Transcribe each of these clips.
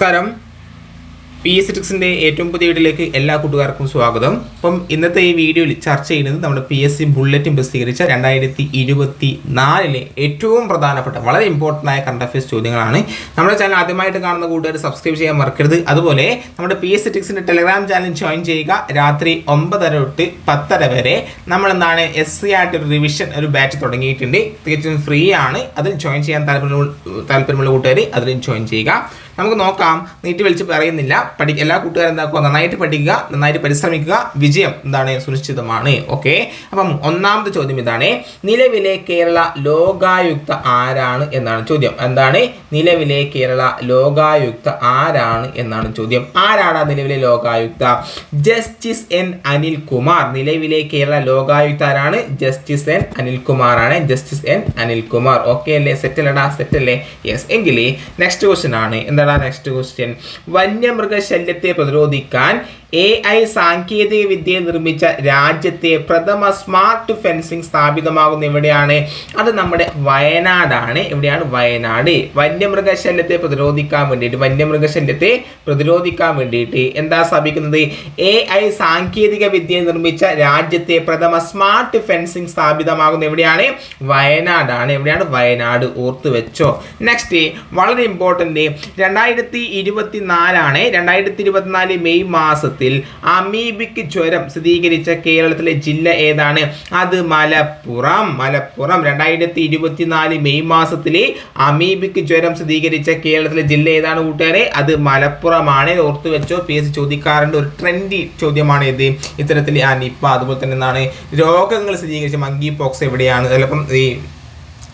നമസ്കാരം. P S സിക്സിന്റെ ഏറ്റവും പുതിയ വീഡിയോയിലേക്ക് എല്ലാ കൂട്ടുകാർക്കും സ്വാഗതം. അപ്പം ഇന്നത്തെ ഈ വീഡിയോയിൽ ചർച്ച ചെയ്യുന്നത് നമ്മുടെ പി എസ് സി ബുള്ളറ്റിൻ പ്രസിദ്ധീകരിച്ച രണ്ടായിരത്തി ഇരുപത്തി നാലിലെ ഏറ്റവും പ്രധാനപ്പെട്ട വളരെ ഇമ്പോർട്ടന്റ് ആയ കറണ്ട് അഫയേഴ്സ് ചോദ്യങ്ങളാണ്. നമ്മുടെ ചാനൽ ആദ്യമായിട്ട് കാണുന്ന കൂട്ടുകാർ സബ്സ്ക്രൈബ് ചെയ്യാൻ മറക്കരുത്. അതുപോലെ നമ്മുടെ പി എസ് സിക്സിന്റെ ടെലഗ്രാം ചാനൽ ജോയിൻ ചെയ്യുക. രാത്രി ഒമ്പതര തൊട്ട് പത്തര വരെ നമ്മൾ എന്താണ് എസ് സി ആയിട്ട് ഒരു റിവിഷൻ ഒരു ബാച്ച് തുടങ്ങിയിട്ടുണ്ട്. തികച്ചും ഫ്രീ ആണ്. അതിൽ ജോയിൻ ചെയ്യാൻ താല്പര്യമുള്ള താല്പര്യമുള്ള കൂട്ടുകാർ അതിൽ ജോയിൻ ചെയ്യുക. നമുക്ക് നോക്കാം. നീട്ടി വലിച്ച് പറയുന്നില്ല. പഠി എല്ലാ കൂട്ടുകാരും എന്താക്കുക നന്നായിട്ട് പഠിക്കുക നന്നായിട്ട് പരിശ്രമിക്കുക. വിജയം എന്താണ്? സുനിശ്ചിതമാണ്. ഓക്കെ അപ്പം ഒന്നാമത്തെ ചോദ്യം ഇതാണ്. നിലവിലെ കേരള ലോകായുക്ത ആരാണ് എന്നാണ് ചോദ്യം. എന്താണ്? നിലവിലെ കേരള ലോകായുക്ത ആരാണ് എന്നാണ് ചോദ്യം. ആരാണ് നിലവിലെ ലോകായുക്ത? Justice N Anilkumar. നിലവിലെ കേരള ലോകായുക്ത ആരാണ്? ജസ്റ്റിസ് എൻ അനിൽകുമാർ ആണ് ജസ്റ്റിസ് എൻ അനിൽകുമാർ. ഓക്കെ അല്ലേ? സെറ്റ് അല്ലടാ? സെറ്റ് അല്ലേ? യെസ് എങ്കിൽ നെക്സ്റ്റ് ക്വസ്റ്റൻ ആണ്. എന്താണ്? നെക്സ്റ്റ് ക്വസ്റ്റ്യൻ വന്യമൃഗശല്യത്തെ പ്രതിരോധിക്കാൻ എ ഐ സാങ്കേതിക വിദ്യയെ നിർമ്മിച്ച രാജ്യത്തെ പ്രഥമ സ്മാർട്ട് ഫെൻസിംഗ് സ്ഥാപിതമാകുന്ന എവിടെയാണ്? അത് നമ്മുടെ വയനാടാണ്. എവിടെയാണ്? വയനാട്. വന്യമൃഗശല്യത്തെ പ്രതിരോധിക്കാൻ വേണ്ടിയിട്ട് വന്യമൃഗശല്യത്തെ പ്രതിരോധിക്കാൻ വേണ്ടിയിട്ട് എന്താ സ്ഥാപിക്കുന്നത്? എ ഐ സാങ്കേതിക വിദ്യയെ നിർമ്മിച്ച രാജ്യത്തെ പ്രഥമ സ്മാർട്ട് ഫെൻസിംഗ് സ്ഥാപിതമാകുന്ന എവിടെയാണ്? വയനാടാണ്. എവിടെയാണ്? വയനാട്. ഓർത്തു വെച്ചോ. നെക്സ്റ്റ് വളരെ ഇമ്പോർട്ടന്റ് രണ്ടായിരത്തി ഇരുപത്തി നാലാണ് രണ്ടായിരത്തി ഇരുപത്തിനാല് മെയ് മാസത്തിൽ അമീബിക് ജ്വരം സ്ഥിരീകരിച്ച കേരളത്തിലെ ജില്ല ഏതാണ്? അത് മലപ്പുറം. മലപ്പുറം രണ്ടായിരത്തി ഇരുപത്തിനാല് മെയ് മാസത്തിലെ അമീബിക് ജ്വരം സ്ഥിരീകരിച്ച കേരളത്തിലെ ജില്ല ഏതാണ് കൂട്ടുകാരെ? അത് മലപ്പുറമാണ്. ഓർത്തു വെച്ചോ പി എസ് ചോദിക്കാറുണ്ട്. ഒരു ട്രെൻഡി ചോദ്യമാണ് ഇത്. ഇത്തരത്തിൽ ആ നിപ്പ അതുപോലെ തന്നെ എന്താണ് രോഗങ്ങൾ സ്ഥിരീകരിച്ച മങ്കി പോക്സ് എവിടെയാണ് ചിലപ്പം ഈ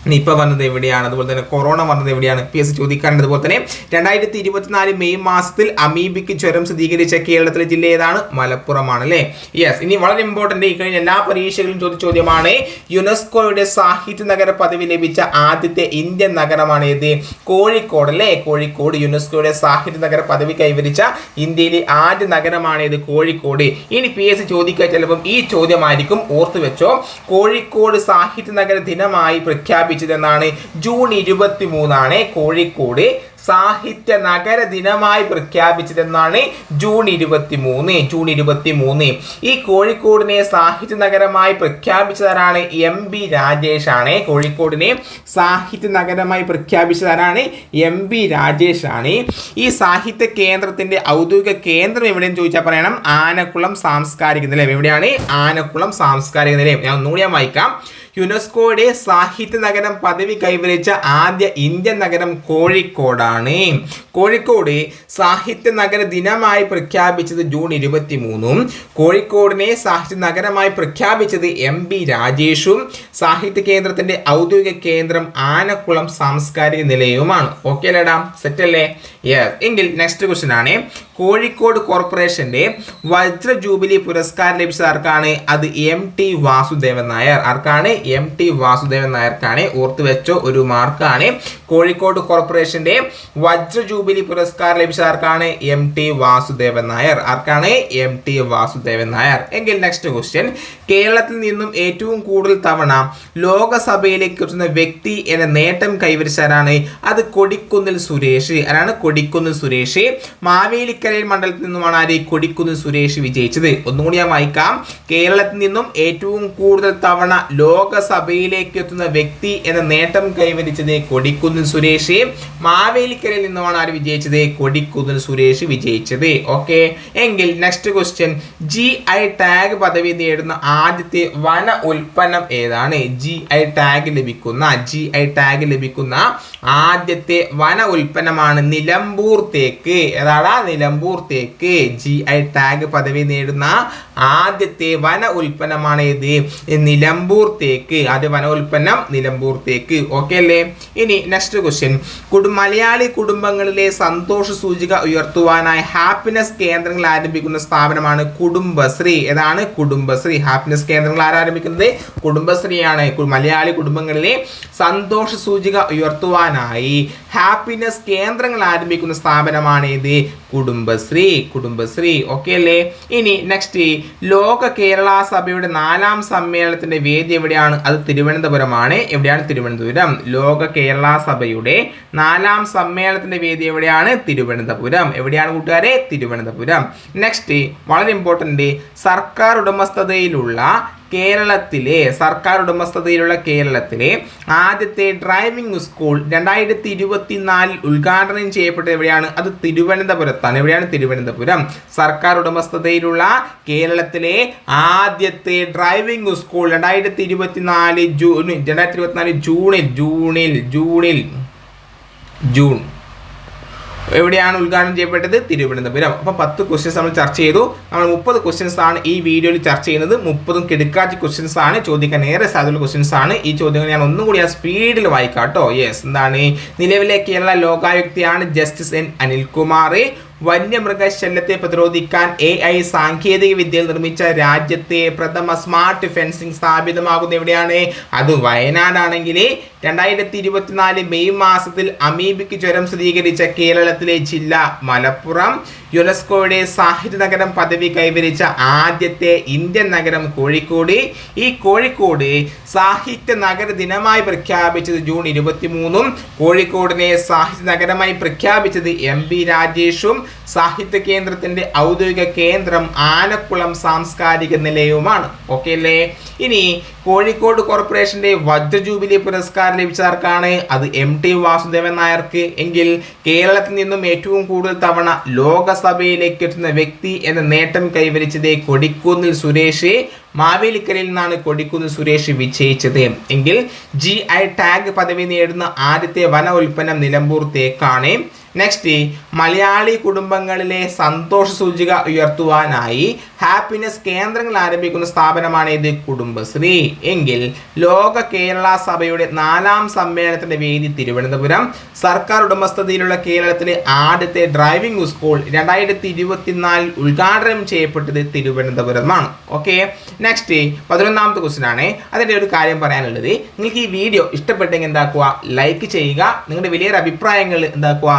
നിപ്പ വന്നത് എവിടെയാണ്? അതുപോലെ തന്നെ കൊറോണ വന്നത് എവിടെയാണ്? പി എസ് ചോദിക്കാറുണ്ട്. അതുപോലെ തന്നെ രണ്ടായിരത്തി ഇരുപത്തിനാല് മെയ് മാസത്തിൽ അമീബിക്ക് ജ്വരം സ്ഥിരീകരിച്ച കേരളത്തിലെ ജില്ല ഏതാണ്? മലപ്പുറമാണ് അല്ലേ? യെസ് ഇനി വളരെ ഇമ്പോർട്ടന്റ് ഈ കഴിഞ്ഞ എല്ലാ പരീക്ഷകളിലും ചോദിച്ച ചോദ്യമാണ് യുനെസ്കോയുടെ സാഹിത്യ നഗര പദവി ലഭിച്ച ആദ്യത്തെ ഇന്ത്യൻ നഗരമാണ് ഏത്? കോഴിക്കോട് അല്ലേ? കോഴിക്കോട് യുനെസ്കോയുടെ സാഹിത്യ നഗര പദവി കൈവരിച്ച ഇന്ത്യയിലെ ആദ്യ നഗരമാണ് ഏത്? കോഴിക്കോട്. ഇനി പി എസ് ചോദിക്കുക ചിലപ്പം ഈ ചോദ്യമായിരിക്കും ഓർത്തു വെച്ചോ. കോഴിക്കോട് സാഹിത്യ നഗര ദിനമായി പ്രഖ്യാപിച്ചതെന്നാണ് ജൂൺ ഇരുപത്തി മൂന്നാണ് കോഴിക്കോട് സാഹിത്യ നഗര ദിനമായി പ്രഖ്യാപിച്ചതെന്നാണ് ജൂൺ ഇരുപത്തി മൂന്ന് ജൂൺ ഇരുപത്തി മൂന്ന് ഈ കോഴിക്കോടിനെ സാഹിത്യ നഗരമായി പ്രഖ്യാപിച്ചതാരാണ് എം ബി രാജേഷ് ആണ് കോഴിക്കോടിനെ സാഹിത്യ നഗരമായി പ്രഖ്യാപിച്ചതാരാണ് എം ബി രാജേഷ് ആണ് ഈ സാഹിത്യ കേന്ദ്രത്തിന്റെ ഔദ്യോഗിക കേന്ദ്രം എവിടെയെന്ന് ചോദിച്ചാൽ പറയണം? ആനക്കുളം സാംസ്കാരിക നിലയം. എവിടെയാണ്? ആനക്കുളം സാംസ്കാരിക നിലയം. ഞാൻ ഒന്നുകൂടി ഞാൻ വായിക്കാം. യുനെസ്കോയുടെ സാഹിത്യ നഗരം പദവി കൈവരിച്ച ആദ്യ ഇന്ത്യൻ നഗരം കോഴിക്കോടാണ്. കോഴിക്കോട് സാഹിത്യ നഗര ദിനമായി പ്രഖ്യാപിച്ചത് ജൂൺ ഇരുപത്തി മൂന്നും കോഴിക്കോടിനെ സാഹിത്യ നഗരമായി പ്രഖ്യാപിച്ചത് എം ബി രാജേഷും. സാഹിത്യ കേന്ദ്രത്തിന്റെ ഔദ്യോഗിക കേന്ദ്രം ആനക്കുളം സാംസ്കാരിക നിലയവുമാണ്. ഓക്കെ അല്ലേടാ സെറ്റ് അല്ലേ? യെസ് എങ്കിൽ നെക്സ്റ്റ് ക്വസ്റ്റ്യൻ ആണ്. കോഴിക്കോട് കോർപ്പറേഷന്റെ വജ്ര ജൂബിലി പുരസ്കാരം ലഭിച്ചത് ആർക്കാണ്? അത് എം ടി വാസുദേവൻ നായർ. ആർക്കാണ്? എം ടി വാസുദേവൻ നായർക്കാണ്. ഓർത്തു വെച്ചോ ഒരു മാർക്കാണ്. കോഴിക്കോട് കോർപ്പറേഷന്റെ വജ്ര ജൂബിലി പുരസ്കാരം ലഭിച്ചത് ആർക്കാണ്? M T Vasudevan Nair. ആർക്കാണ്? M T Vasudevan Nair. എങ്കിൽ നെക്സ്റ്റ് ക്വസ്റ്റ്യൻ കേരളത്തിൽ നിന്നും ഏറ്റവും കൂടുതൽ തവണ ലോകസഭയിലേക്ക് എത്തുന്ന വ്യക്തി എന്ന നേട്ടം കൈവരിച്ചാരാണ് അത് കൊടിക്കുന്നിൽ സുരേഷ്. ആരാണ്? കൊടിക്കുന്നിൽ സുരേഷ് മാവേലിക്കരയിൽ മണ്ഡലത്തിൽ നിന്നുമാണ് ആര് കൊടിക്കുന്ന് സുരേഷ് വിജയിച്ചത്. ഒന്നുകൂടി ഞാൻ വായിക്കാം. കേരളത്തിൽ നിന്നും ഏറ്റവും കൂടുതൽ തവണ ലോകസഭയിലേക്ക് എത്തുന്ന വ്യക്തി എന്ന നേട്ടം കൈവരിച്ചത് കൊടിക്കുന്ന് സുരേഷ്. മാവേലിക്കരയിൽ നിന്നുമാണ് ആര് വിജയിച്ചത്? കൊടിക്കുന്ന് സുരേഷ് വിജയിച്ചത്. ഓക്കെ. എങ്കിൽ next question. G I tag പദവി നേടുന്ന ആദ്യത്തെ വന ഉൽപ്പന്നം ഏതാണ്? ജി ഐ ടാഗ് ലഭിക്കുന്ന ജി ഐ ടാഗ് ലഭിക്കുന്ന ആദ്യത്തെ വന ഉൽപ്പന്നമാണ് നിലമ്പൂർ തേക്ക്. ഏതാടാ? നിലമ്പൂർ തേക്ക്. ജി ഐ ടാഗ് പദവി നേടുന്ന ആദ്യത്തെ വന ഉൽപ്പന്നമാണ് ഏത്? നിലമ്പൂർ തേക്ക് ആദ്യ വന ഉൽപ്പന്നം നിലമ്പൂർ തേക്ക് ഓക്കെ അല്ലേ? ഇനി നെക്സ്റ്റ് ക്വസ്റ്റ്യൻ കുടു മലയാളി കുടുംബങ്ങളിലെ സന്തോഷ സൂചിക ഉയർത്തുവാനായി ഹാപ്പിനെസ് കേന്ദ്രങ്ങൾ ആരംഭിക്കുന്ന സ്ഥാപനമാണ് കുടുംബശ്രീ. ഏതാണ്? കുടുംബശ്രീ. ഹാപ്പിനെസ് കേന്ദ്രങ്ങൾ ആരംഭിക്കുന്നത്? കുടുംബശ്രീയാണ്. മലയാളി കുടുംബങ്ങളിലെ സന്തോഷ സൂചിക ഉയർത്തുവാനായി ഹാപ്പിനെസ് കേന്ദ്രങ്ങൾ ആരംഭിക്കുന്ന സ്ഥാപനമാണ് ഇത് കുടുംബശ്രീ. കുടുംബശ്രീ. ഓക്കെ അല്ലേ? ഇനി നെക്സ്റ്റ് ലോക കേരള സഭയുടെ നാലാം സമ്മേളനത്തിന്റെ വേദി എവിടെയാണ്? അത് തിരുവനന്തപുരമാണ്. എവിടെയാണ് തിരുവനന്തപുരം? ലോക കേരള സഭയുടെ നാലാം സമ്മേളനത്തിന്റെ വേദി എവിടെയാണ്? തിരുവനന്തപുരം. എവിടെയാണ് കൂട്ടുകാരെ? തിരുവനന്തപുരം. നെക്സ്റ്റ് വളരെ ഇമ്പോർട്ടന്റ് സർക്കാർ ഉടമസ്ഥതയിലുള്ള കേരളത്തിലെ സർക്കാർ ഉടമസ്ഥതയിലുള്ള കേരളത്തിലെ ആദ്യത്തെ ഡ്രൈവിംഗ് സ്കൂൾ രണ്ടായിരത്തി ഇരുപത്തിനാലിൽ ഉദ്ഘാടനം ചെയ്യപ്പെട്ടത് എവിടെയാണ്? അത് തിരുവനന്തപുരത്താണ്. എവിടെയാണ് തിരുവനന്തപുരം? സർക്കാർ ഉടമസ്ഥതയിലുള്ള കേരളത്തിലെ ആദ്യത്തെ ഡ്രൈവിംഗ് സ്കൂൾ രണ്ടായിരത്തി ഇരുപത്തിനാല് ജൂൺ രണ്ടായിരത്തി ഇരുപത്തിനാല് ജൂണിൽ ജൂണിൽ ജൂണിൽ ജൂൺ. എവിടെയാണ് ഉദ്ഘാടനം ചെയ്യപ്പെട്ടത്? തിരുവനന്തപുരം. അപ്പം പത്ത് ക്വസ്റ്റ്യൻസ് നമ്മൾ ചർച്ച ചെയ്തു. നമ്മൾ മുപ്പത് ക്വസ്റ്റ്യൻസ് ആണ് ഈ വീഡിയോയിൽ ചർച്ച ചെയ്യുന്നത്. മുപ്പതും കിടക്കാച്ചി ക്വസ്റ്റ്യൻസ് ആണ്. ചോദിക്കാൻ ഏറെ സാധ്യതയുള്ള ക്വസ്റ്റ്യൻസ് ആണ്. ഈ ചോദ്യങ്ങൾ ഞാൻ ഒന്നുകൂടി ആ സ്പീഡിൽ വായിക്കാം കേട്ടോ. യെസ് എന്താണ്? നിലവിലെ കേരള ലോകായുക്തയാണ് ജസ്റ്റിസ് എൻ അനിൽകുമാർ വന്യമൃഗശല്യത്തെ പ്രതിരോധിക്കാൻ എ ഐ സാങ്കേതിക വിദ്യയിൽ നിർമ്മിച്ച രാജ്യത്തെ പ്രഥമ സ്മാർട്ട് ഫെൻസിംഗ് സ്ഥാപിതമാകുന്ന എവിടെയാണ്? അത് വയനാടാണെങ്കിൽ രണ്ടായിരത്തി ഇരുപത്തിനാല് മെയ് മാസത്തിൽ അമീബിക്ക് ജ്വരം സ്ഥിരീകരിച്ച കേരളത്തിലെ ജില്ല മലപ്പുറം. യുനെസ്കോയുടെ സാഹിത്യ നഗരം പദവി കൈവരിച്ച ആദ്യത്തെ ഇന്ത്യൻ നഗരം കോഴിക്കോട്. ഈ കോഴിക്കോട് സാഹിത്യ നഗര ദിനമായി പ്രഖ്യാപിച്ചത് ജൂൺ ഇരുപത്തിമൂന്നും. കോഴിക്കോടിനെ സാഹിത്യ നഗരമായി പ്രഖ്യാപിച്ചത് എം പി രാജേഷും. സാഹിത്യ കേന്ദ്രത്തിന്റെ ഔദ്യോഗിക കേന്ദ്രം ആനക്കുളം സാംസ്കാരിക നിലയവുമാണ്. ഓക്കെ അല്ലേ? ഇനി കോഴിക്കോട് കോർപ്പറേഷന്റെ വജ്രജൂബിലി പുരസ്കാരം ലഭിച്ചവർക്കാണ് അത് എം ടി വാസുദേവൻ നായർക്ക്. എങ്കിൽ കേരളത്തിൽ നിന്നും ഏറ്റവും കൂടുതൽ തവണ ലോകസഭയിലേക്ക് എത്തുന്ന വ്യക്തി എന്ന നേട്ടം കൈവരിച്ചത് കൊടിക്കുന്നിൽ സുരേഷ്. മാവേലിക്കരയിൽ നിന്നാണ് കൊടിക്കുന്നിൽ സുരേഷ് വിജയിച്ചത്. എങ്കിൽ ജി ഐ ടാഗ് പദവി നേടുന്ന ആദ്യത്തെ വന ഉൽപ്പന്നം നിലമ്പൂർ തേക്കാണ്. നെക്സ്റ്റ് മലയാളി കുടുംബങ്ങളിലെ സന്തോഷ സൂചിക ഉയർത്തുവാനായി ഹാപ്പിനെസ് കേന്ദ്രങ്ങൾ ആരംഭിക്കുന്ന സ്ഥാപനമാണ് ഇത് കുടുംബശ്രീ. എങ്കിൽ ലോക കേരള സഭയുടെ നാലാം സമ്മേളനത്തിന്റെ വേദി തിരുവനന്തപുരം. സർക്കാർ ഉടമസ്ഥതയിലുള്ള കേരളത്തിലെ ആദ്യത്തെ ഡ്രൈവിംഗ് സ്കൂൾ രണ്ടായിരത്തി ഇരുപത്തിനാലിൽ ഉദ്ഘാടനം ചെയ്യപ്പെട്ടത് തിരുവനന്തപുരമാണ്. ഓക്കെ നെക്സ്റ്റ് പതിനൊന്നാമത്തെ ക്വസ്റ്റ്യൻ ആണ് അതിന്റെ ഒരു കാര്യം പറയാനുള്ളത്. നിങ്ങൾക്ക് ഈ വീഡിയോ ഇഷ്ടപ്പെട്ടെങ്കിൽ എന്താക്കുക? ലൈക്ക് ചെയ്യുക. നിങ്ങളുടെ വലിയൊരു അഭിപ്രായങ്ങൾ എന്താക്കുക?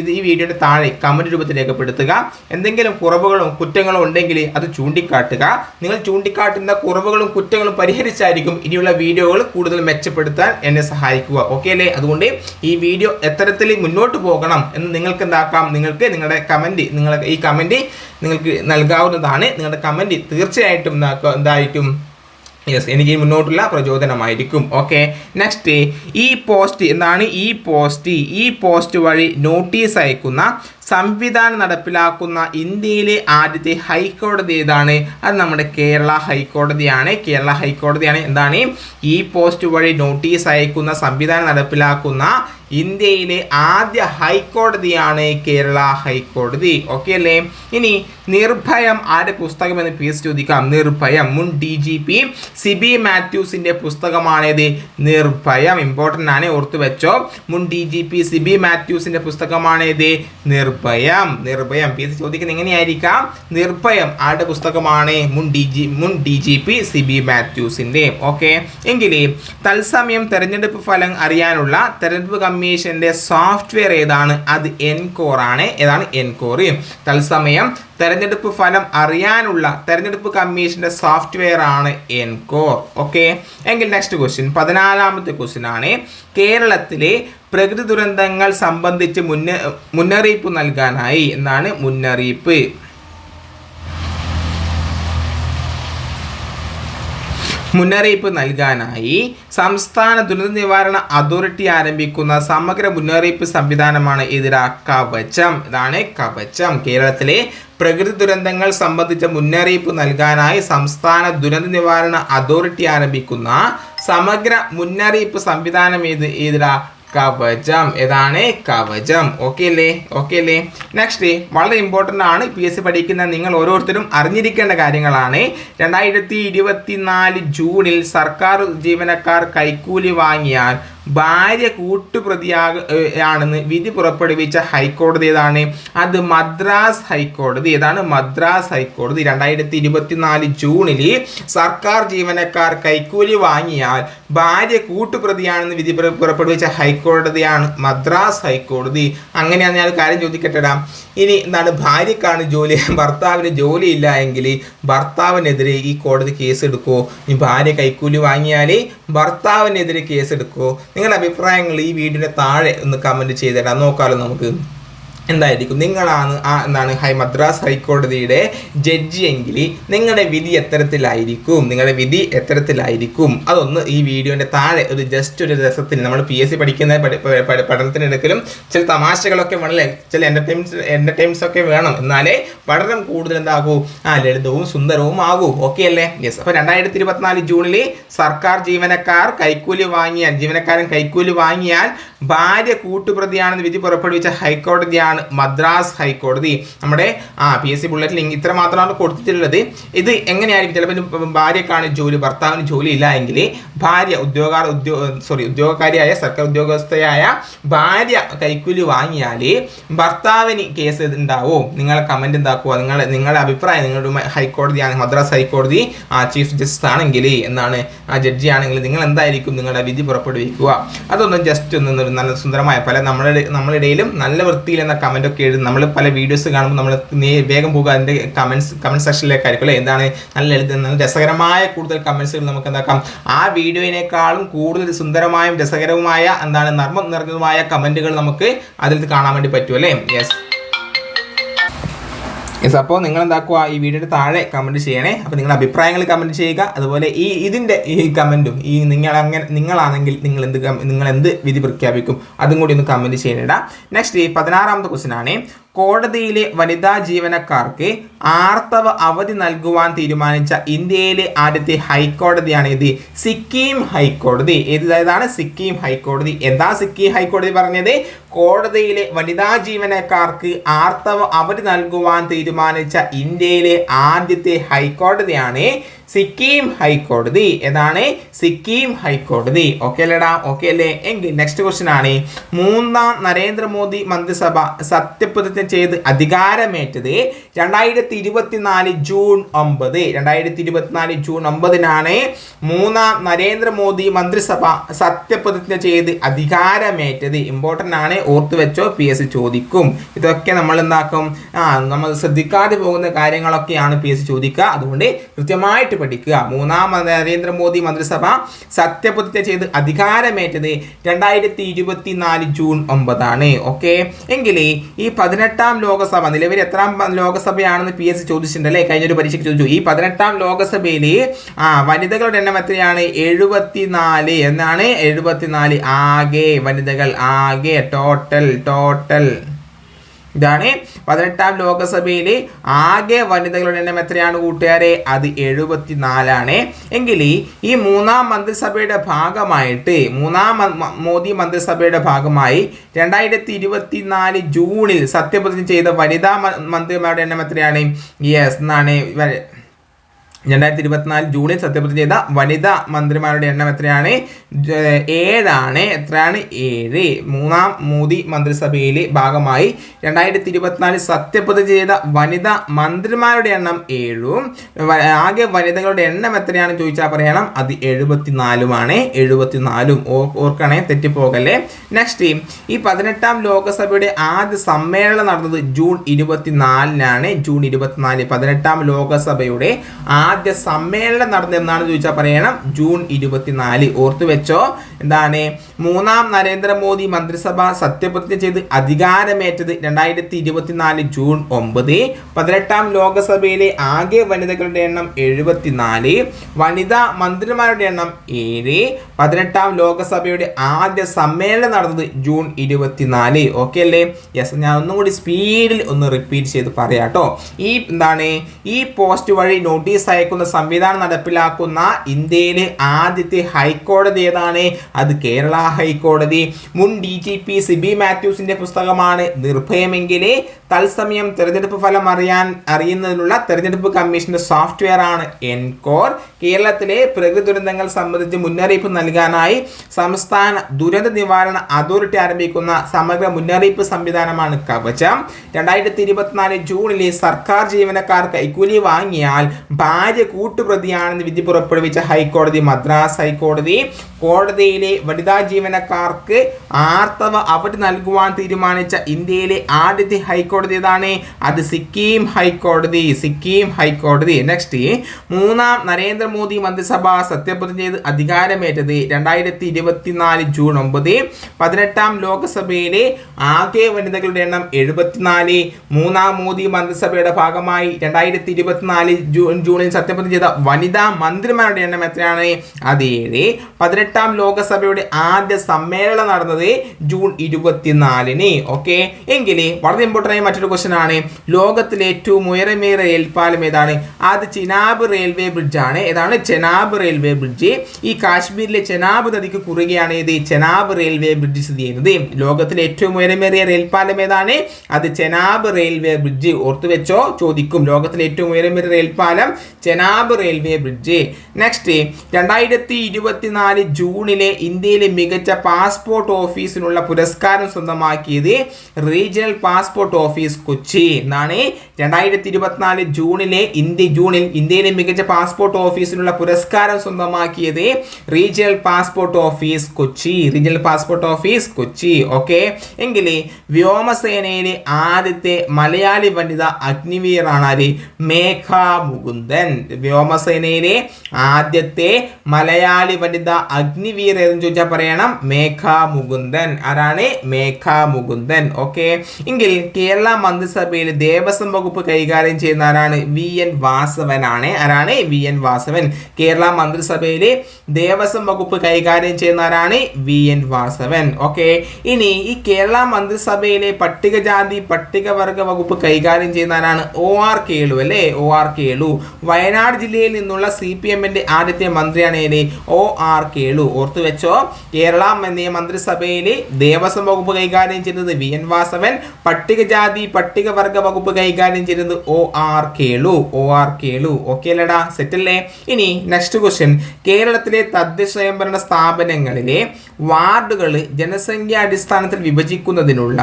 ഇത് ഈ വീഡിയോയുടെ താഴെ കമന്റ് രൂപത്തിൽ രേഖപ്പെടുത്തുക. എന്തെങ്കിലും കുറവുകളും കുറ്റങ്ങളും ഉണ്ടെങ്കിൽ അത് ചൂണ്ടിക്കാട്ടുക. നിങ്ങൾ ചൂണ്ടിക്കാട്ടുന്ന കുറവുകളും കുറ്റങ്ങളും പരിഹരിച്ചായിരിക്കും ഇനിയുള്ള വീഡിയോകൾ കൂടുതൽ മെച്ചപ്പെടുത്താൻ എന്നെ സഹായിക്കുക. ഓക്കെ അല്ലേ? അതുകൊണ്ട് ഈ വീഡിയോ എത്തരത്തിൽ മുന്നോട്ട് പോകണം എന്ന് നിങ്ങൾക്ക് എന്താക്കാം? നിങ്ങൾക്ക് നിങ്ങളുടെ കമന്റ് നിങ്ങളുടെ ഈ കമന്റ് നിങ്ങൾക്ക് നൽകാവുന്നതാണ്. നിങ്ങളുടെ കമന്റ് തീർച്ചയായിട്ടും എന്താക്കുക എന്തായിട്ടും യെസ് എനിക്ക് മുന്നോട്ടുള്ള പ്രചോദനമായിരിക്കും. ഓക്കെ നെക്സ്റ്റ് ഈ പോസ്റ്റ് എന്താണ്? ഈ പോസ്റ്റ് ഈ പോസ്റ്റ് വഴി നോട്ടീസ് അയക്കുന്ന സംവിധാനം നടപ്പിലാക്കുന്ന ഇന്ത്യയിലെ ആദ്യത്തെ ഹൈക്കോടതി ഏതാണ്? അത് നമ്മുടെ കേരള ഹൈക്കോടതിയാണ്. കേരള ഹൈക്കോടതിയാണ് എന്താണ്? ഈ പോസ്റ്റ് വഴി നോട്ടീസ് അയക്കുന്ന സംവിധാനം നടപ്പിലാക്കുന്ന ഇന്ത്യയിലെ ആദ്യ ഹൈക്കോടതിയാണ് കേരള ഹൈക്കോടതി. ഓക്കെ അല്ലേ? ഇനി നിർഭയം ആരുടെ പുസ്തകമെന്ന് പി എസ് ചോദിക്കാം. നിർഭയം. മുൻ ഡി ജി പി സിബി മാത്യൂസിന്റെ പുസ്തകമാണേത്. നിർഭയം. ഇമ്പോർട്ടന്റ് ആണ്. ഓർത്തു വെച്ചോ. മുൻ ഡി ജി പി സിബി മാത്യൂസിന്റെ പുസ്തകമാണേത്. നിർഭയം. നിർഭയം. പി എസ് ചോദിക്കുന്നത് എങ്ങനെയായിരിക്കാം? നിർഭയം ആരുടെ പുസ്തകമാണ്? മുൻ ഡി ജി മുൻ ഡി ജി പി സിബി മാത്യൂസിന്റെ. ഓക്കെ എങ്കിൽ തത്സമയം തെരഞ്ഞെടുപ്പ് ഫലം അറിയാനുള്ള തെരഞ്ഞെടുപ്പ് കമ്മീഷന്റെ സോഫ്റ്റ്വെയർ ഏതാണ്? അത് എൻകോർ ആണ്. ഏതാണ്? എൻകോർ തത്സമയം തെരഞ്ഞെടുപ്പ് ഫലം അറിയാനുള്ള തെരഞ്ഞെടുപ്പ് കമ്മീഷന്റെ സോഫ്റ്റ്വെയർ ആണ് എൻകോർ ഓക്കെ എങ്കിൽ നെക്സ്റ്റ് ക്വസ്റ്റ്യൻ പതിനാലാമത്തെ ക്വസ്റ്റ്യൻ ആണ്. കേരളത്തിലെ പ്രകൃതി ദുരന്തങ്ങൾ സംബന്ധിച്ച് മുന്ന മുന്നറിയിപ്പ് നൽകാനായി. എന്നാണ് മുന്നറിയിപ്പ്. മുന്നറിയിപ്പ് നൽകാനായി സംസ്ഥാന ദുരന്ത നിവാരണ അതോറിറ്റി ആരംഭിക്കുന്ന സമഗ്ര മുന്നറിയിപ്പ് സംവിധാനമാണ് ഇതിരാ കവചം. ഇതാണ് കവചം. കേരളത്തിലെ പ്രകൃതി ദുരന്തങ്ങൾ സംബന്ധിച്ച മുന്നറിയിപ്പ് നൽകാനായി സംസ്ഥാന ദുരന്ത നിവാരണ അതോറിറ്റി ആരംഭിക്കുന്ന സമഗ്ര മുന്നറിയിപ്പ് സംവിധാനം ഏത് ഇതിര കവചം. ഏതാണ് കവചം. ഓക്കെ അല്ലേ ഓക്കെ അല്ലേ നെക്സ്റ്റ് വളരെ ഇമ്പോർട്ടന്റ് ആണ് പി എസ് സി പഠിക്കുന്ന നിങ്ങൾ ഓരോരുത്തരും അറിഞ്ഞിരിക്കേണ്ട കാര്യങ്ങളാണ്. രണ്ടായിരത്തി ഇരുപത്തി നാല് ജൂണിൽ സർക്കാർ ജീവനക്കാർ കൈക്കൂലി വാങ്ങിയാൽ ഭാര്യ ആണെന്ന് വിധി പുറപ്പെടുവിച്ച ഹൈക്കോടതി ഏതാണ്? അത് മദ്രാസ് ഹൈക്കോടതി. ഏതാണ്? മദ്രാസ് ഹൈക്കോടതി. രണ്ടായിരത്തി ഇരുപത്തിനാല് ജൂണിൽ സർക്കാർ ജീവനക്കാർ കൈക്കൂലി വാങ്ങിയാൽ ഭാര്യ കൂട്ടുപ്രതിയാണെന്ന് വിധി പുറപ്പെടുവിച്ച ഹൈക്കോടതിയാണ് മദ്രാസ് ഹൈക്കോടതി. അങ്ങനെയാണ് ഞാൻ കാര്യം ചോദിക്കട്ടെടാ. ഇനി എന്താണ്? ഭാര്യക്കാണ് ജോലി ഭർത്താവിന് ജോലിയില്ല എങ്കിൽ ഭർത്താവിനെതിരെ ഈ കോടതി കേസ് എടുക്കുമോ ഇനി ഭാര്യ കൈക്കൂലി വാങ്ങിയാൽ ഭർത്താവിനെതിരെ കേസ് എടുക്കുമോ നിങ്ങളുടെ അഭിപ്രായങ്ങൾ ഈ വീഡിയോയുടെ താഴെ ഒന്ന് കമന്റ് ചെയ്തിടാം നോക്കാമല്ലോ നമുക്ക്. എന്തായിരിക്കും? നിങ്ങളാണ് ആ എന്താണ് ഹൈ മദ്രാസ് ഹൈക്കോടതിയുടെ ജഡ്ജി എങ്കിൽ നിങ്ങളുടെ വിധി എത്തരത്തിലായിരിക്കും. നിങ്ങളുടെ വിധി എത്തരത്തിലായിരിക്കും. അതൊന്ന് ഈ വീഡിയോന്റെ താഴെ ഒരു ജസ്റ്റ് ഒരു രസത്തിന് നമ്മൾ പി എസ് സി പഠിക്കുന്ന പഠനത്തിനിടയ്ക്കലും ചില തമാശകളൊക്കെ വേണമല്ലേ ചില എന്റർടൈൻസ് എന്റർടൈൻസ് ഒക്കെ വേണം. എന്നാലേ പഠനം കൂടുതൽ എന്താകൂ ആ ലളിതവും സുന്ദരവും ആകൂ. ഓക്കെ അല്ലേ? യെസ് അപ്പോൾ രണ്ടായിരത്തി ഇരുപത്തിനാല് ജൂണിൽ സർക്കാർ ജീവനക്കാർ കൈക്കൂലി വാങ്ങിയാൽ ജീവനക്കാരൻ കൈക്കൂലി വാങ്ങിയാൽ ഭാര്യ കൂട്ടുപ്രതിയാണെന്ന് വിധി പുറപ്പെടുവിച്ച ഹൈക്കോടതിയാണ് മദ്രാസ് ഹൈക്കോടതി. നമ്മുടെ ആ പി എസ് സി ബുള്ളറ്റിൽ ഇത്ര മാത്രമാണ് കൊടുത്തിട്ടുള്ളത്. ഇത് എങ്ങനെയായിരിക്കും? ചിലപ്പോൾ ഭാര്യക്കാണ് ജോലി ഭർത്താവിന് ജോലി ഇല്ല എങ്കിൽ ഭാര്യ ഉദ്യോഗാർ ഉദ്യോഗ സോറി ഉദ്യോഗക്കാരിയായ സർക്കാർ ഉദ്യോഗസ്ഥയായ ഭാര്യ കൈക്കൂലി വാങ്ങിയാൽ ഭർത്താവിന് കേസ് ഉണ്ടാവോ നിങ്ങൾ കമന്റ് എന്താക്കുക? നിങ്ങൾ നിങ്ങളുടെ അഭിപ്രായം നിങ്ങളുടെ ഹൈക്കോടതി ഹൈക്കോടതിയാണ് മദ്രാസ് ഹൈക്കോടതി ആ ചീഫ് ജസ്റ്റിസ് ആണെങ്കിൽ എന്നാണ് ആ ജഡ്ജി ആണെങ്കിൽ നിങ്ങൾ എന്തായിരിക്കും നിങ്ങളുടെ വിധി പുറപ്പെടുവിക്കുക? അതൊന്നും ജസ്റ്റ് ഒന്നും നല്ല സുന്ദരമായ പല നമ്മളുടെ നമ്മളിടയിലും നല്ല വൃത്തിയിൽ എന്ന കമന്റ് ഒക്കെ എഴുതും നമ്മൾ പല വീഡിയോസ് കാണുമ്പോൾ നമ്മൾ നേ- വേഗം പോകുക അതിന്റെ കമൻസ് കമന്റ് സെക്ഷനിലേക്കായിരിക്കും അല്ലേ? എന്താണ് നല്ല എഴുതി നല്ല രസകരമായ കൂടുതൽ കമൻസുകൾ നമുക്ക് എന്താക്കാം. ആ വീഡിയോയിനേക്കാളും കൂടുതൽ സുന്ദരമായും രസകരവുമായ എന്താണ് നർമ്മം നിറഞ്ഞതുമായ കമന്റുകൾ നമുക്ക് അതിൽ കാണാൻ വേണ്ടി പറ്റും അല്ലേ? യെസ് യെസ് അപ്പോൾ നിങ്ങൾ എന്താക്കുക ഈ വീഡിയോയുടെ താഴെ കമന്റ് ചെയ്യണേ. അപ്പോൾ നിങ്ങൾ അഭിപ്രായങ്ങൾ കമന്റ് ചെയ്യുക. അതുപോലെ ഈ ഇതിന്റെ ഈ കമന്റും ഈ നിങ്ങൾ അങ്ങനെ നിങ്ങളാണെങ്കിൽ നിങ്ങൾ എന്ത് നിങ്ങൾ എന്ത് വിധി പ്രഖ്യാപിക്കും? അതും കൂടി ഒന്ന് കമന്റ് ചെയ്യണേടാ. നെക്സ്റ്റ് ഈ പതിനാറാമത്തെ ക്വസ്റ്റ്യൻ ആണ്. കോടതിയിലെ വനിതാ ജീവനക്കാർക്ക് ആർത്തവ അവധി നൽകുവാൻ തീരുമാനിച്ച ഇന്ത്യയിലെ ആദ്യത്തെ ഹൈക്കോടതിയാണ് ഇത്. സിക്കിം ഹൈക്കോടതി. ഏതായതാണ് സിക്കിം ഹൈക്കോടതി? എന്താ സിക്കിം ഹൈക്കോടതി പറഞ്ഞത്? കോടതിയിലെ വനിതാ ജീവനക്കാർക്ക് ആർത്തവ അവധി നൽകുവാൻ തീരുമാനിച്ച ഇന്ത്യയിലെ ആദ്യത്തെ ഹൈക്കോടതിയാണ് സിക്കിം ഹൈക്കോടതി. ഏതാണ്? സിക്കിം ഹൈക്കോടതി. ഓക്കെ അല്ലേടാ? ഓക്കെ അല്ലേ? എങ്കിൽ നെക്സ്റ്റ് ക്വസ്റ്റ്യൻ ആണ്. മൂന്നാം നരേന്ദ്രമോദി മന്ത്രിസഭ സത്യപ്രതിജ്ഞ ചെയ്ത് അധികാരമേറ്റത് രണ്ടായിരത്തി ഇരുപത്തിനാല് ജൂൺ ഒമ്പത്. രണ്ടായിരത്തി ഇരുപത്തിനാല് ജൂൺ ഒമ്പതിനാണ് മൂന്നാം നരേന്ദ്രമോദി മന്ത്രിസഭ സത്യപ്രതിജ്ഞ ചെയ്ത് അധികാരമേറ്റത്. ഇമ്പോർട്ടന്റ് ആണ്. ഓർത്തു വെച്ചോ പി എസ് ചോദിക്കും. ഇതൊക്കെ നമ്മൾ എന്താക്കും ആ നമ്മൾ ശ്രദ്ധിക്കാതെ പോകുന്ന കാര്യങ്ങളൊക്കെയാണ് പി എസ് ചോദിക്കുക. അതുകൊണ്ട് കൃത്യമായിട്ട് പഠിക്കുക. മൂന്നാം നരേന്ദ്രമോദി മന്ത്രിസഭ സത്യപ്രതിജ്ഞ ചെയ്ത് അധികാരമേറ്റത് രണ്ടായിരത്തി ഇരുപത്തി നാല് ജൂൺ ഒമ്പതാണ്. ഓക്കെ? എങ്കിൽ ഈ പതിനെട്ടാം ലോകസഭ നിലവിൽ എത്രാം ലോകസഭയാണെന്ന് പി എസ് ചോദിച്ചിട്ടുണ്ട് അല്ലേ കഴിഞ്ഞൊരു പരീക്ഷയ്ക്ക് ചോദിച്ചു. ഈ പതിനെട്ടാം ലോകസഭയിൽ ആ വനിതകളുടെ എണ്ണം എത്രയാണ്? എഴുപത്തിനാല് എന്നാണ്. എഴുപത്തിനാല് ആകെ വനിതകൾ. ആകെ ടോട്ടൽ ടോട്ടൽ ഇതാണ് പതിനെട്ടാം ലോകസഭയിൽ ആകെ വനിതകളുടെ എണ്ണം എത്രയാണ് കൂട്ടുകാരെ? അത് എഴുപത്തിനാലാണ്. എങ്കിൽ ഈ മൂന്നാം മന്ത്രിസഭയുടെ ഭാഗമായിട്ട് മൂന്നാം മോദി മന്ത്രിസഭയുടെ ഭാഗമായി രണ്ടായിരത്തി ഇരുപത്തിനാല് ജൂണിൽ സത്യപ്രതിജ്ഞ ചെയ്ത വനിതാ മന്ത്രിമാരുടെ എണ്ണം എത്രയാണ്? യെസ് എന്നാണ് രണ്ടായിരത്തി ഇരുപത്തിനാല് ജൂണിൽ സത്യപ്രതിജ്ഞ ചെയ്ത വനിതാ മന്ത്രിമാരുടെ എണ്ണം എത്രയാണ്? ഏഴാണ് എത്രയാണ്? ഏഴ്. മൂന്നാം മോദി മന്ത്രിസഭയിലെ ഭാഗമായി രണ്ടായിരത്തി ഇരുപത്തിനാല് സത്യപ്രതിജ്ഞ ചെയ്ത വനിതാ മന്ത്രിമാരുടെ എണ്ണം ഏഴും. ആകെ വനിതകളുടെ എണ്ണം എത്രയാണെന്ന് ചോദിച്ചാൽ പറയണം? അത് എഴുപത്തിനാലുമാണ്. എഴുപത്തിനാലും. ഓർക്കണേ തെറ്റിപ്പോകല്ലേ? നെക്സ്റ്റ് ഈ പതിനെട്ടാം ലോകസഭയുടെ ആദ്യ സമ്മേളനം നടന്നത് ജൂൺ ഇരുപത്തിനാലിനാണ്. ജൂൺ ഇരുപത്തിനാല് പതിനെട്ടാം ലോകസഭയുടെ ആദ്യ സമ്മേളനം നടന്നു എന്നാണ് ചോദിച്ചാൽ പറയണം. ജൂൺ ഇരുപത്തിനാല്. ഓർത്തു വെച്ചോ? എന്താണ്? മൂന്നാം നരേന്ദ്രമോദി മന്ത്രിസഭ സത്യപ്രതിജ്ഞ ചെയ്ത് അധികാരമേറ്റത് രണ്ടായിരത്തി ഇരുപത്തിനാല് ജൂൺ ഒമ്പത്. പതിനെട്ടാം ലോകസഭയിലെ ആകെ വനിതകളുടെ എണ്ണം എഴുപത്തിനാല്. വനിതാ മന്ത്രിമാരുടെ എണ്ണം ഏഴ്. പതിനെട്ടാം ലോകസഭയുടെ ആദ്യ സമ്മേളനം നടന്നത് ജൂൺ ഇരുപത്തിനാല്. ഓക്കെ അല്ലേ? യെസ് ഞാൻ ഒന്നും കൂടി സ്പീഡിൽ ഒന്ന് റിപ്പീറ്റ് ചെയ്ത് പറയാം ഈ എന്താണ്? ഈ പോസ്റ്റ് വഴി നോട്ടീസ് അയക്കുന്ന സംവിധാനം നടപ്പിലാക്കുന്ന ഇന്ത്യയിലെ ആദ്യത്തെ ഹൈക്കോടതി ഏതാണ്? അത് കേരള ഹൈക്കോടതി. മുൻ ഡി ജി പി സിബി മാത്യൂസിന്റെ പുസ്തകമാണ്. നിർഭയമെങ്കിലേ തത്സമയം തെരഞ്ഞെടുപ്പ് ഫലം അറിയാൻ അറിയുന്നതിനുള്ള തെരഞ്ഞെടുപ്പ് കമ്മീഷന്റെ സോഫ്റ്റ്വെയർ ആണ് എൻകോർ. കേരളത്തിലെ പ്രകൃതി ദുരന്തങ്ങൾ സംബന്ധിച്ച് മുന്നറിയിപ്പ് നൽകാനായി സംസ്ഥാന ദുരന്ത നിവാരണ അതോറിറ്റി ആരംഭിക്കുന്ന സമഗ്ര മുന്നറിയിപ്പ് സംവിധാനമാണ് കവചം. രണ്ടായിരത്തി ഇരുപത്തിനാല് ജൂണിലെ സർക്കാർ ജീവനക്കാർ കൈക്കൂലി വാങ്ങിയാൽ ഭാര്യ കൂട്ടുപ്രതിയാണെന്ന് വിധി പുറപ്പെടുവിച്ച ഹൈക്കോടതി മദ്രാസ് ഹൈക്കോടതി കോടതിയിലെ വനിതാ ജീവനക്കാർക്ക് ആർത്തവ അവധി നൽകുവാൻ തീരുമാനിച്ച ഇന്ത്യയിലെ ആദ്യത്തെ ഹൈക്കോടതി ഏതാണ്? അത് സിക്കിം ഹൈക്കോടതി സിക്കിം ഹൈക്കോടതി. നെക്സ്റ്റ് മൂന്നാം നരേന്ദ്രമോദി മന്ത്രിസഭ സത്യപ്രതിജ്ഞ ചെയ്ത് അധികാരമേറ്റത് രണ്ടായിരത്തി ഇരുപത്തിനാല് ജൂൺ ഒമ്പത്. പതിനെട്ടാം ലോക്സഭയിലെ ആകെ വനിതകളുടെ എണ്ണം എഴുപത്തിനാല്. മൂന്നാം മോദി മന്ത്രിസഭയുടെ ഭാഗമായി രണ്ടായിരത്തി ഇരുപത്തിനാല് ജൂൺ ജൂണിൽ സത്യപ്രതിജ്ഞ ചെയ്ത വനിതാ മന്ത്രിമാരുടെ എണ്ണം എത്രയാണ്? അത് ഏഴ് പതിനെട്ടാം ലോകസഭയുടെ ആദ്യ സമ്മേളനം നടന്നത് ജൂൺ ഇരുപത്തിനാലിന്. ഓക്കെ എങ്കിൽ വളരെ ഇമ്പോർട്ടന്റ് മറ്റൊരു ക്വസ്റ്റ്യൻ ആണ്. ലോകത്തിലെ ഏറ്റവും ഉയരമേറിയ റെയിൽപാലം ഏതാണ്? അത് ചിനാബ് റെയിൽവേ ബ്രിഡ്ജ് ആണ്. ഏതാണ്? Chenab railway bridge. ഈ കാശ്മീരിലെ ചെനാബ് നദിക്ക് കുറുകെയാണ് ഇത് ചെനാബ് റെയിൽവേ ബ്രിഡ്ജ് സ്ഥിതി ചെയ്യുന്നത്. ലോകത്തിലെ ഏറ്റവും ഉയരമേറിയ റെയിൽപാലം ഏതാണ്? അത് ചെനാബ് റെയിൽവേ ബ്രിഡ്ജ്. ഓർത്തു വെച്ചോ? ചോദിക്കും. ലോകത്തിലെ ഏറ്റവും ഉയരമേറിയ റെയിൽപാലം ചെനാബ് റെയിൽവേ ബ്രിഡ്ജ്. നെക്സ്റ്റ് രണ്ടായിരത്തി ഇരുപത്തിനാല് ജൂണിലെ ഇന്ത്യയിലെ മികച്ച പാസ്പോർട്ട് ഓഫീസിനുള്ള പുരസ്കാരം സ്വന്തമാക്കിയത് റീജിയണൽ പാസ്പോർട്ട് ഓഫീസ് കൊച്ചി. എന്നാണ് രണ്ടായിരത്തി ഇരുപത്തിനാല് ജൂണിലെ ഇന്ത്യ ജൂണിൽ ഇന്ത്യയിലെ മികച്ച പാസ്പോർട്ട് ഓഫീസിനുള്ള പുരസ്കാരം സ്വന്തമാക്കിയത് regional passport office Kochi. Regional passport office Kochi. Okay എങ്കിൽ വ്യോമസേനയിലെ ആദ്യത്തെ മലയാളി വനിത അഗ്നിവീറാണ് ആര്? മേഘ മുകുന്ദൻ. വ്യോമസേനയിലെ ആദ്യത്തെ മലയാളി വനിത അഗ്നിവീർ എന്ന് ചോദിച്ചാൽ പറയണം? മേഘ മുകുന്ദൻ. ആരാണ്? മേഘ മുകുന്ദൻ. ഓക്കെ എങ്കിൽ കേരള മന്ത്രിസഭയിൽ ദേവസ്വം വകുപ്പ് കൈകാര്യം ചെയ്യുന്ന ആരാണ്? വി എൻ വാസവനാണ് ആരാണ്? V N Vasavan. കേരള മന്ത്രിസഭയിലെ ദേവസ്വം വകുപ്പ് കൈകാര്യം ചെയ്യുന്ന ആരാണ്? V N Vasavan. ഓക്കെ. ഇനി ഈ കേരള മന്ത്രിസഭയിലെ പട്ടികജാതി പട്ടികവർഗ വകുപ്പ് കൈകാര്യം ചെയ്യുന്ന ആരാണ്? ഒ ആർ കേളു അല്ലേ? O R Kelu. വയനാട് ജില്ലയിൽ നിന്നുള്ള സി പി എമ്മിന്റെ ആദ്യത്തെ മന്ത്രിയാണ് ഏത്? O R Kelu. ഓർത്തു വെച്ചോ കേരള മന്ത്രിസഭയിലെ ദേവസ്വം വകുപ്പ് കൈകാര്യം ചെയ്യുന്നത് വി എൻ വാസവൻ പട്ടികജാതി പട്ടികവർഗ വകുപ്പ് കൈകാര്യം ചെയ്യുന്നത് O R Kelu O R Kelu. Okay അല്ലടാ സെറ്റല്ലേ ഇനി നെക്സ്റ്റ് ക്വസ്റ്റ്യൻ കേരളത്തിലെ തദ്ദേശ സ്വയംഭരണ സ്ഥാപനങ്ങളിലെ വാർഡുകൾ ജനസംഖ്യാടിസ്ഥാനത്തിൽ വിഭജിക്കുന്നതിനുള്ള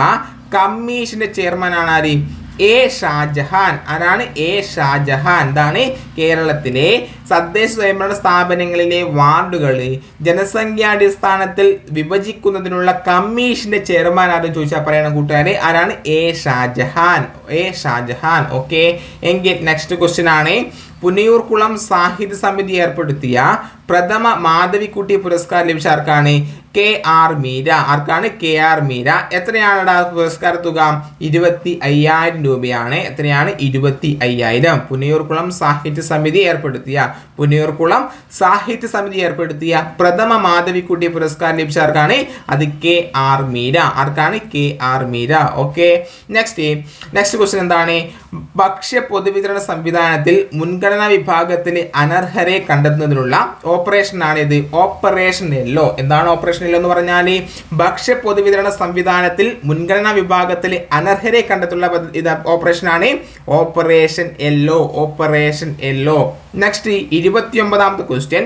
കമ്മീഷന്റെ ചെയർമാനാണ് ആര്? എ ഷാജഹാൻ. ആരാണ് എ ഷാജഹാൻ? എന്താണ് കേരളത്തിലെ തദ്ദേശ സ്വയംഭരണ സ്ഥാപനങ്ങളിലെ വാർഡുകൾ. ജനസംഖ്യാടിസ്ഥാനത്തിൽ വിഭജിക്കുന്നതിനുള്ള കമ്മീഷന്റെ ചെയർമാൻ ആരും ചോദിച്ചാൽ പറയണം കൂട്ടുകാരെ. ആരാണ് A Shajahan? A Shajahan. Okay. എങ്കിൽ നെക്സ്റ്റ് ക്വസ്റ്റ്യൻ ആണ്. പുനയൂർകുളം സാഹിത്യ സമിതി ഏർപ്പെടുത്തിയ പ്രഥമ മാധവിക്കുട്ടി പുരസ്കാരം ലഭിച്ച ആർക്കാണ്? K R Meera. ആർക്കാണ് കെ ആർ മീര? എത്രയാണ് പുരസ്കാര തുക? ഇരുപത്തി അയ്യായിരം രൂപയാണ്. എത്രയാണ്? ഇരുപത്തി അയ്യായിരം. പുനയൂർക്കുളം സാഹിത്യ സമിതി ഏർപ്പെടുത്തിയ പുനയൂർക്കുളം സാഹിത്യ സമിതി ഏർപ്പെടുത്തിയ പ്രഥമ മാധവിക്കുട്ടി പുരസ്കാരം ലഭിച്ച ആർക്കാണ്? അത് കെ ആർ മീര. ആർക്കാണ്? K R Meera. Okay. Next next question എന്താണ്? ഭക്ഷ്യ പൊതുവിതരണ സംവിധാനത്തിൽ മുൻഗണനാ വിഭാഗത്തിൽ അനർഹരെ കണ്ടെത്തുന്നതിനുള്ള ഓപ്പറേഷൻ ആണ് ഇത് ഓപ്പറേഷൻ എല്ലോ എന്താണ് ഓപ്പറേഷൻ എല്ലോ എന്ന് പറഞ്ഞാൽ ഭക്ഷ്യ പൊതുവിതരണ സംവിധാനത്തിൽ മുൻഗണനാ വിഭാഗത്തിൽ അനർഹരെ കണ്ടെത്തുള്ള ഇത് ഓപ്പറേഷൻ ആണ് operation yellow operation yellow next ഇരുപത്തിയൊമ്പതാമത്തെ ക്വസ്റ്റ്യൻ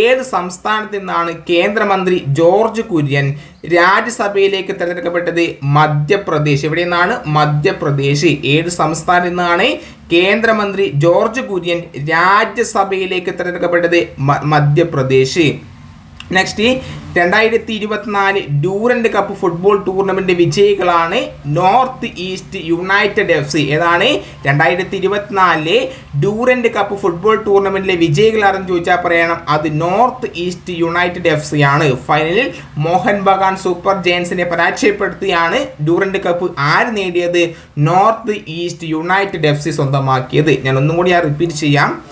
ഏത് സംസ്ഥാനത്ത് നിന്നാണ് കേന്ദ്രമന്ത്രി ജോർജ് കുര്യൻ രാജ്യസഭയിലേക്ക് തിരഞ്ഞെടുക്കപ്പെട്ടത്? മധ്യപ്രദേശ്. എവിടെ നിന്നാണ്? മധ്യപ്രദേശ്. ഏത് സംസ്ഥാനത്ത് നിന്നാണ് കേന്ദ്രമന്ത്രി ജോർജ് കുര്യൻ രാജ്യസഭയിലേക്ക് തിരഞ്ഞെടുക്കപ്പെട്ടത്? മധ്യപ്രദേശ്. നെക്സ്റ്റ് രണ്ടായിരത്തി ഇരുപത്തിനാല് Durand cup football tournament വിജയികളാണ് North East United F C. ഏതാണ്? രണ്ടായിരത്തി ഇരുപത്തിനാലിലെ ഡ്യൂറൻഡ് കപ്പ് ഫുട്ബോൾ ടൂർണമെന്റിലെ വിജയികളാണെന്ന് ചോദിച്ചാൽ പറയണം. അത് North East United F C ആണ്. ഫൈനലിൽ മോഹൻ ബഗാൻ സൂപ്പർ ജയൻസിനെ പരാജയപ്പെടുത്തിയാണ് ഡ്യൂറൻഡ് കപ്പ് ആര് നേടിയത്? North East United F C സ്വന്തമാക്കിയത്. ഞാൻ ഒന്നും കൂടി ആ റിപ്പീറ്റ് ചെയ്യാം.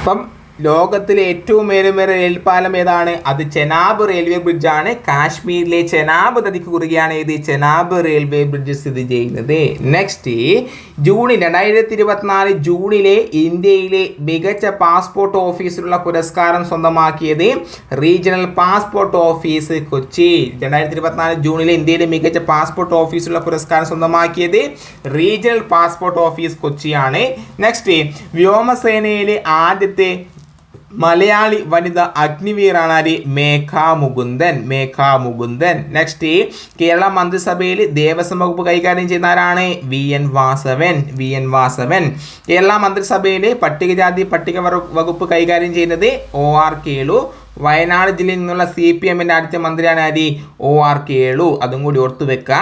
അപ്പം ലോകത്തിലെ ഏറ്റവും മേലുമേറെ റെയിൽപാലം ഏതാണ്? അത് ചെനാബ് റെയിൽവേ ബ്രിഡ്ജ് ആണ് കാശ്മീരിലെ ചെനാബ് നദിക്ക് കുറുകെയാണ് ഇത് ചെനാബ് റെയിൽവേ ബ്രിഡ്ജ് സ്ഥിതി ചെയ്യുന്നത്. നെക്സ്റ്റ് ജൂണിൽ രണ്ടായിരത്തി ഇരുപത്തിനാല് ജൂണിലെ ഇന്ത്യയിലെ മികച്ച പാസ്പോർട്ട് ഓഫീസിലുള്ള പുരസ്കാരം സ്വന്തമാക്കിയത് റീജിയണൽ പാസ്പോർട്ട് ഓഫീസ് കൊച്ചി. രണ്ടായിരത്തി ഇരുപത്തിനാല് ജൂണിലെ ഇന്ത്യയിലെ മികച്ച പാസ്പോർട്ട് ഓഫീസിലുള്ള പുരസ്കാരം സ്വന്തമാക്കിയത് റീജിയണൽ പാസ്പോർട്ട് ഓഫീസ് കൊച്ചിയാണ്. നെക്സ്റ്റ് വ്യോമസേനയിലെ ആദ്യത്തെ മലയാളി വനിത അഗ്നിവീറാണ് ആര് മേഘ മുകുന്ദൻ മേഘ മുകുന്ദൻ. നെക്സ്റ്റ് കേരള മന്ത്രിസഭയിൽ ദേവസ്വം വകുപ്പ് കൈകാര്യം ചെയ്യുന്ന ആരാണ് V N Vasavan V N Vasavan. Kerala മന്ത്രിസഭയിൽ പട്ടികജാതി പട്ടിക വകുപ്പ് കൈകാര്യം ചെയ്യുന്നത് ഒ ആർ കേളു വയനാട് ജില്ലയിൽ നിന്നുള്ള സി പി എമ്മിന്റെ അടുത്ത മന്ത്രിയാണ് ആര്? O R Kelu. അതും കൂടി ഓർത്തു വെക്കുക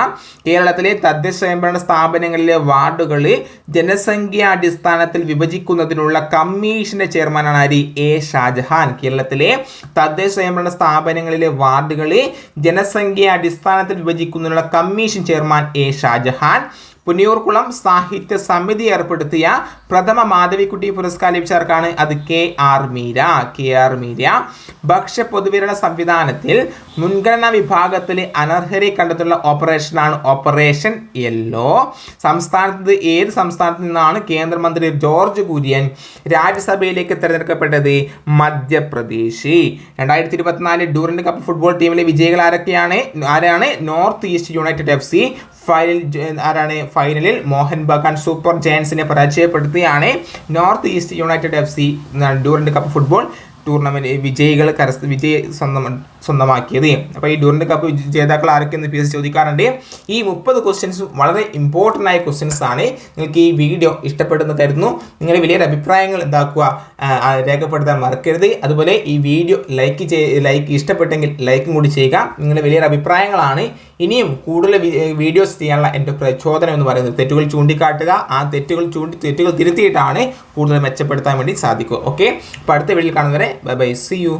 കേരളത്തിലെ തദ്ദേശ സ്വയംഭരണ സ്ഥാപനങ്ങളിലെ വാർഡുകൾ ജനസംഖ്യാടിസ്ഥാനത്തിൽ വിഭജിക്കുന്നതിനുള്ള കമ്മീഷന്റെ ചെയർമാനാണ് ആര്? എ ഷാജഹാൻ. കേരളത്തിലെ തദ്ദേശ സ്വയംഭരണ സ്ഥാപനങ്ങളിലെ വാർഡുകൾ ജനസംഖ്യാടിസ്ഥാനത്തിൽ വിഭജിക്കുന്നതിനുള്ള commission chairman A Shajahan. Punnayurkulam സാഹിത്യ സമിതി ഏർപ്പെടുത്തിയ പ്രഥമ മാധവിക്കുട്ടി പുരസ്കാരം ലഭിച്ചവർക്കാണ് അത് K R Meera K R Meera. ഭക്ഷ്യ പൊതുവിതരണ സംവിധാനത്തിൽ മുൻഗണനാ വിഭാഗത്തിൽ അനർഹരെ കണ്ടെത്തുള്ള ഓപ്പറേഷനാണ് ഓപ്പറേഷൻ യെല്ലോ. സംസ്ഥാനത്ത് ഏത് സംസ്ഥാനത്ത് നിന്നാണ് കേന്ദ്രമന്ത്രി ജോർജ് കുര്യൻ രാജ്യസഭയിലേക്ക് തിരഞ്ഞെടുക്കപ്പെട്ടത്? മധ്യപ്രദേശ്. രണ്ടായിരത്തി ഇരുപത്തിനാല് ഡൂറിന്റെ കപ്പ് ഫുട്ബോൾ ടീമിലെ വിജയികൾ ആരൊക്കെയാണ്? ആരാണ്? North East United F C. Final ആരാണ്? ഫൈനലിൽ മോഹൻ ബഗാൻ സൂപ്പർ ജയൻസിനെ പരാജയപ്പെടുത്തിയാണ് North East United F C ഡൂറിന്റെ cup football tournament വിജയികൾ കരസ്ഥ വിജയ സ്വന്തം സ്വന്തമാക്കിയത്. അപ്പോൾ ഈ ഡൂറിന്റെ കപ്പ് ജേതാക്കൾ ആരൊക്കെയെന്ന് പി എസ് ചോദിക്കാറുണ്ട്. ഈ മുപ്പത് ക്വസ്റ്റ്യൻസ് വളരെ ഇമ്പോർട്ടന്റ് ആയ ക്വസ്റ്റ്യൻസ് ആണ് നിങ്ങൾക്ക് ഈ വീഡിയോ ഇഷ്ടപ്പെടുന്ന തരുന്നു. നിങ്ങളുടെ വലിയൊരു അഭിപ്രായങ്ങൾ എന്താക്കുക രേഖപ്പെടുത്താൻ മറക്കരുത്. അതുപോലെ ഈ വീഡിയോ ലൈക്ക് ചെയ് ലൈക്ക് ഇഷ്ടപ്പെട്ടെങ്കിൽ ലൈക്കും കൂടി ചെയ്യുക. നിങ്ങളുടെ വലിയൊരു അഭിപ്രായങ്ങളാണ് ഇനിയും കൂടുതൽ വീഡിയോസ് ചെയ്യാനുള്ള എന്റെ പ്രചോദനം എന്ന് പറയുന്നത് തെറ്റുകൾ ചൂണ്ടിക്കാട്ടുക. ആ തെറ്റുകൾ ചൂണ്ടി തെറ്റുകൾ തിരുത്തിയിട്ടാണ് കൂടുതൽ മെച്ചപ്പെടുത്താൻ വേണ്ടി സാധിക്കുക. ഓക്കെ അപ്പോൾ അടുത്ത വീട്ടിൽ കാണുന്നവരെ ബൈ ബൈ സി യു